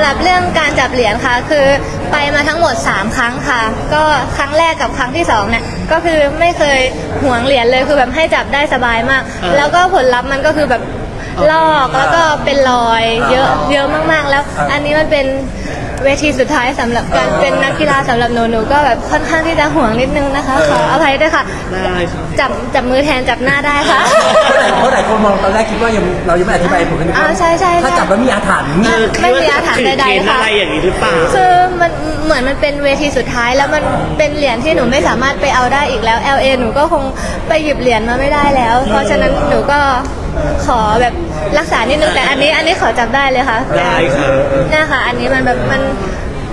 ำหรับเรื่องการจับเหรียญค่ะ คือไปมาทั้งหมด 3 ครั้งค่ะ ก็ครั้งแรกกับครั้งที่2เนี่ยก็คือไม่เคยหวงเหรียญเลยคือแบบให้จับได้สบายมากเออแล้วก็ผลลัพธ์มันก็คือแบบ ลอกแล้วก็เป็นรอยเยอะเยอะมากๆ แล้ว อันนี้มันเป็นเวทีสุดท้ายสำหรับการเป็นนักกีฬาสำหรับหนูหนูก็แบบค่อนข้างที่จะห่วงนิดนึงนะคะขออภัยด้วยค่ะ ได้ครับจับจับมือแทนจับหน้าได้ค่ะ เพราะหลายคนมองตอนแรกคิดว่ายังเรายังไม่อธิบายผลกันอ่าใช่ใช่ใช่ถ้าจับแล้วมีอาถรรพ์ไม่ไม่มีอาถรรพ์ใดๆถือเกณฑ์ค่ะ อะไรอย่างนี้หรือเปล่า คือมันเหมือนมันเป็นเวทีสุดท้ายแล้วมันเป็นเหรียญที่หนูไม่สามารถไปเอาได้อีกแล้ว LA หนูก็คงไปหยิบเหรียญมาไม่ได้แล้ว เพราะฉะนั้นหนูก็ ขอแบบรักษานิดนึงแต่อันนี้อันนี้ขอจับได้เลยค่ะได้ครับเนี่ยค่ะอันนี้มันแบบมัน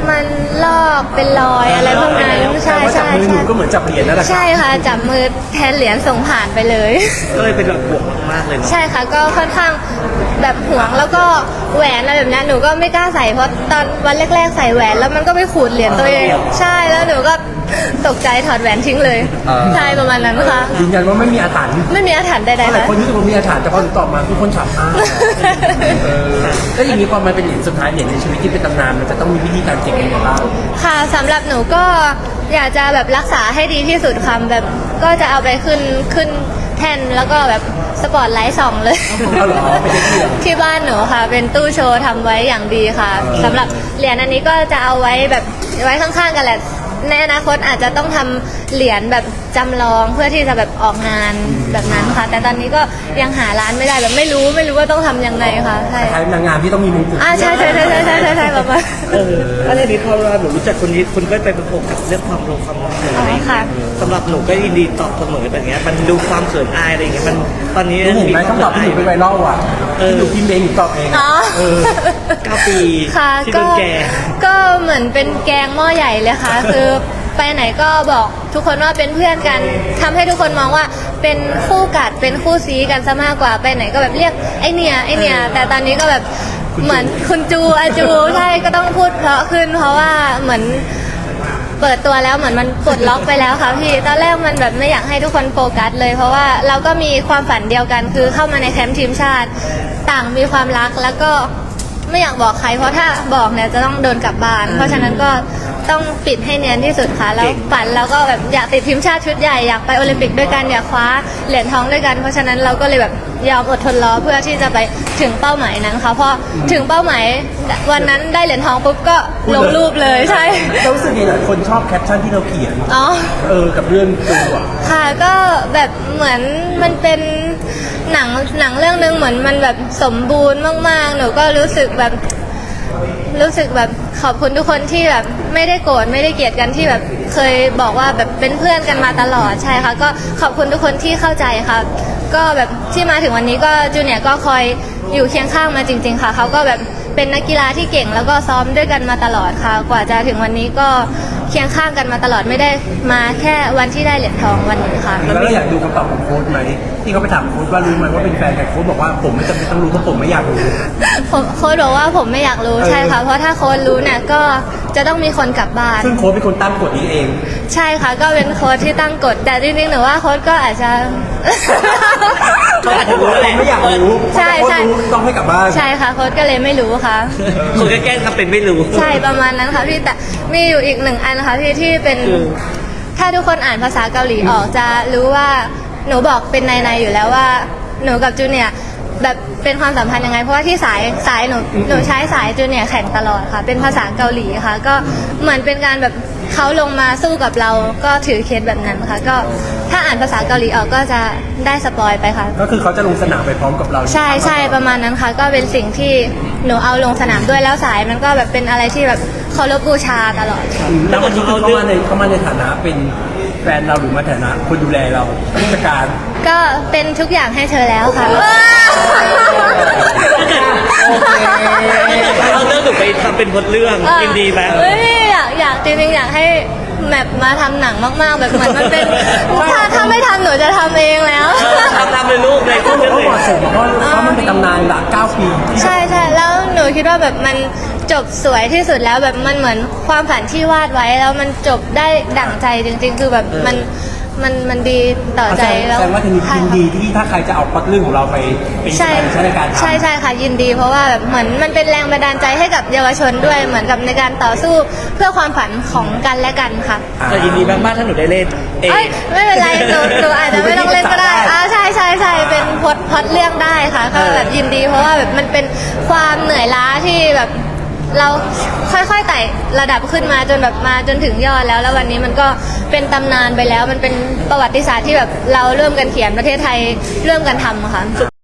มันลอกเป็นรอยอะไรพวกนั้นใช่แต่ว่าจับใช่มือหนูใช่ก็เหมือนจับเหรียญนั่นแหละใช่ค่ะจับมือแทนเหรียญส่งผ่านไปเลย ก็เลยเป็นแบบบวกมากๆเลยเนาะ ใช่ค่ะก็ค่อนข้างแบบห่วงแล้วก็แหวนอะไรแบบนี้หนูก็ไม่กล้าใส่เพราะตอนวันแรก ๆ ใส่แหวนแล้วมันก็ไปขูดเหรียญตัวเอง ใช่แล้วหนูก็ ตกใจถอดแหวนทิ้งเลยใช่ประมาณนั้นค่ะ ยืนยันว่าไม่มีอาถรรพ์ไม่มีอาถรรพ์ใดหๆลายค่ะคนรู้สึกว่ามีอาถรรพ์แต่พอหนูตอบมาทุกคนฉ่ำมากเออแล้วอย่างนี้พอมันเป็นเหรียญสุดท้ายเหรียญในชีวิตที่เป็นตำนานมันจะต้องมีวิธีการเก็บยังไงบ้าง ค่ะสำหรับหนูก็อยากจะแบบรักษาให้ดีที่สุดค่ะแบบก็จะเอาไปขึ้นขึ้นแท่นแล้วก็แบบสปอตไลท์ส่องเลย เอาเหรอไปเช็คเหรียญ ที่บ้านหนูค่ะ เป็นตู้โชว์ทำไว้อย่างดีค่ะสำหรับเหรียญอันนี้ก็จะเอาไว้แบบไว้ข้างๆกันแหละ ในอนาคตอาจจะต้องทำเหรียญแบบจำลองเพื่อที่จะแบบออกงานแบบนั้นค่ะ แต่ตอนนี้ก็ยังหาร้านไม่ได้แบบไม่รู้ไม่รู้ว่าต้องทำยังไงค่ะใช่คล้ายๆนางงามที่ต้องมีมงกุฎอ่าใช่ใช่ใช่ใช่ใช่ใช่ใช่ประมาณ เอออะไรนี้พอเราหนูรู้จักคนนี้คุณก็ไปประกบกับเรื่องความลงความรักเลยอ๋อค่ะสำหรับหนูก็ยินดีตอบเสมอแต่เงี้ยมันดูความเขินอายอะไรอย่างเงี้ยมัน ตอนนี้หนูเห็นไหมคำตอบที่หนูเป็นไวรัลอะเออที่หนูพิมพ์เองหนูตอบเองอ๋อ เออเก้าปีค่ะที่ก็โดนแก ก็เหมือนเป็นแกงหม้อใหญ่เลยค่ะ คือไปไหนก็บอกทุกคนว่าเป็นเพื่อนกันทำให้ทุกคนมองว่าเป็นคู่กัดเป็นคู่ซีกันซะมากกว่าไปไหนก็แบบเรียกไอเนี่ยไอเนี่ยแต่ตอนนี้ก็แบบเหมือนคุณจูอาจูใช่ก็ต้องพูดเพราะขึ้น เพราะว่าเหมือน เปิดตัวแล้วเหมือนมันปลดล็อกไปแล้วค่ะพี่ตอนแรกมันแบบไม่อยากให้ทุกคนโฟกัสเลย เพราะว่าเราก็มีความฝันเดียวกัน คือเข้ามาในแคมป์ทีมชาติ ต่างมีความรักแล้วก็ไม่อยากบอกใคร เพราะถ้าบอกเนี่ยจะต้องโดนกลับบ้าน เพราะฉะนั้นก็ ต้องปิดให้เนียนที่สุดค่ะ แล้วฝันเราก็แบบอยากติดทีมชาติชุดใหญ่อยากไปโอลิมปิกด้วยกันอยากคว้าเหรียญทองด้วยกัน เพราะฉะนั้นเราก็เลยแบบยอมอดทนรอเพื่อที่จะไปถึงเป้าหมายนั้นค่ะพอถึงเป้าหมายวันนั้นได้เหรียญทองปุ๊บก็ลงรูปเลยใช่เรารู้สึกยังไงหลายคนชอบแคปชั่นที่เราเขียนอ๋อเออกับเรื่องตัวค่ะก็แบบเหมือนมันเป็นหนังหนังเรื่องนึงเหมือนมันแบบสมบูรณ์มากๆ หนูก็รู้สึกแบบ รู้สึกแบบขอบคุณทุกคนที่แบบไม่ได้โกรธไม่ได้เกลียดกันที่แบบเคยบอกว่าแบบเป็นเพื่อนกันมาตลอดใช่ค่ะก็ขอบคุณทุกคนที่เข้าใจค่ะก็แบบที่มาถึงวันนี้ก็จูเนียร์ก็คอยอยู่เคียงข้างมาจริง ๆ ค่ะเขาก็แบบ เป็นนักกีฬาที่เก่งแล้วก็ซ้อมด้วยกันมาตลอดค่ะ กว่าจะถึงวันนี้ก็เคียงข้างกันมาตลอดไม่ได้มาแค่วันที่ได้เหรียญทองวันนี้ค่ะ แล้วเราอยากดูคำตอบของโค้ชไหมที่เขาไปถามโค้ชว่ารู้ไหมว่าเป็นแฟนแต่โค้ชบอกว่าผมไม่จำเป็นต้องรู้เพราะผมไม่อยากรู้ผมโค้ชบอกว่าผมไม่อยากรู้เออใช่ค่ะเพราะถ้าโค้ชรู้เนี่ยก็ จะต้องมีคนกลับบ้าน ซึ่งโค้ชเป็นคนตั้งกฎนี้เอง ใช่ค่ะ ก็เป็นโค้ชที่ตั้งกฎแต่จริงๆหนูว่าโค้ชก็อาจจะ เขาอาจจะรู้แล้วแหละไม่อยากรู้ใช่ใช่ เพราะโค้ชรู้ต้องให้กลับบ้าน ใช่ค่ะโค้ชก็เลยไม่รู้ค่ะ คนก็แกล้งทำเป็นไม่รู้ ใช่ประมาณนั้นค่ะพี่แต่มีอยู่อีกหนึ่งอันค่ะที่ที่เป็น คือ ถ้าทุกคนอ่านภาษาเกาหลีออกจะรู้ว่าหนูบอกเป็นในในๆอยู่แล้วว่า หนูกับจูเนียร์ แบบเป็นความสัมพันธ์ยังไง เพราะว่าที่สายสายหนูหนูใช้สายจูเนียร์แข่งตลอดค่ะ เป็นภาษาเกาหลีค่ะ ก็เหมือนเป็นการแบบเขาลงมาสู้กับเราก็ถือเคสแบบนั้นค่ะ ก็ถ้าอ่านภาษาเกาหลีออกก็จะได้สปอยไปค่ะ ก็คือเขาจะลงสนามไปพร้อมกับเราใช่ใช่ประมาณนั้นค่ะ ก็เป็นสิ่งที่หนูเอาลงสนามด้วยแล้วสายมันก็แบบเป็นอะไรที่แบบเคารพบูชาตลอดค่ะอืมแล้ววันนี้คือเขามาในเขามาในฐานะเป็นแฟนเราหรือมาฐานะคนดูแลเราผู้จัดการก็เป็นทุกอย่างให้เธอแล้วค่ะโอเคเราเรื่องหนูไปทำเป็นบทเรื่องยินดีไหมเฮ้ยอยากอยากจริงๆอยากให้แบบมาทำหนังมากๆ แบบเหมือนมันเป็นถ้าถ้าไม่ทำหนูจะทำเองแล้ว ทำทำเลยลูกเลยเขาบอกว่าเหมาะสมเพราะเพราะมันเป็นตำนานหลัก9ปีที่ใช่ใช่แล้วหนูคิดว่าแบบมัน จบสวยที่สุดแล้วแบบมันเหมือนความฝันที่วาดไว้แล้วมันจบได้ดั่งใจจริง ๆ คือแบบมันมันมันดีต่อใจแสแล้วดงว่าทีนี้ใช่ยินค่ะดีที่ถ้าใครจะเอาพล็อตเรื่องของเราไปเป็นใช่ใช้ในการทำใช่ใช่ค่ะยินดี เพราะว่าแบบเหมือนมันเป็นแรงบันดาลใจให้กับเยาวชนด้วยเหมือนกับในการต่อสู้เพื่อความฝันของกันและกันค่ะแต่ยินดีมากๆถ้าหนูได้เล่นเอเอ้ยไม่เป็นไรหนูหนูอาจจะไม่ต้องเล่นก็ได้อ่าใช่ใช่ใช่เป็นพล็อดพล็อดเรื่องได้ค่ะก็แบบยินดี เพราะว่าแบบมันเป็นความเหนื่อยล้าที่แบบ เราค่อยๆไต่ระดับขึ้นมาจนแบบมาจนถึงยอดแล้ว แล้ววันนี้มันก็เป็นตำนานไปแล้ว มันเป็นประวัติศาสตร์ที่แบบเราเริ่มกันเขียนประเทศไทยเริ่มกันทำค่ะ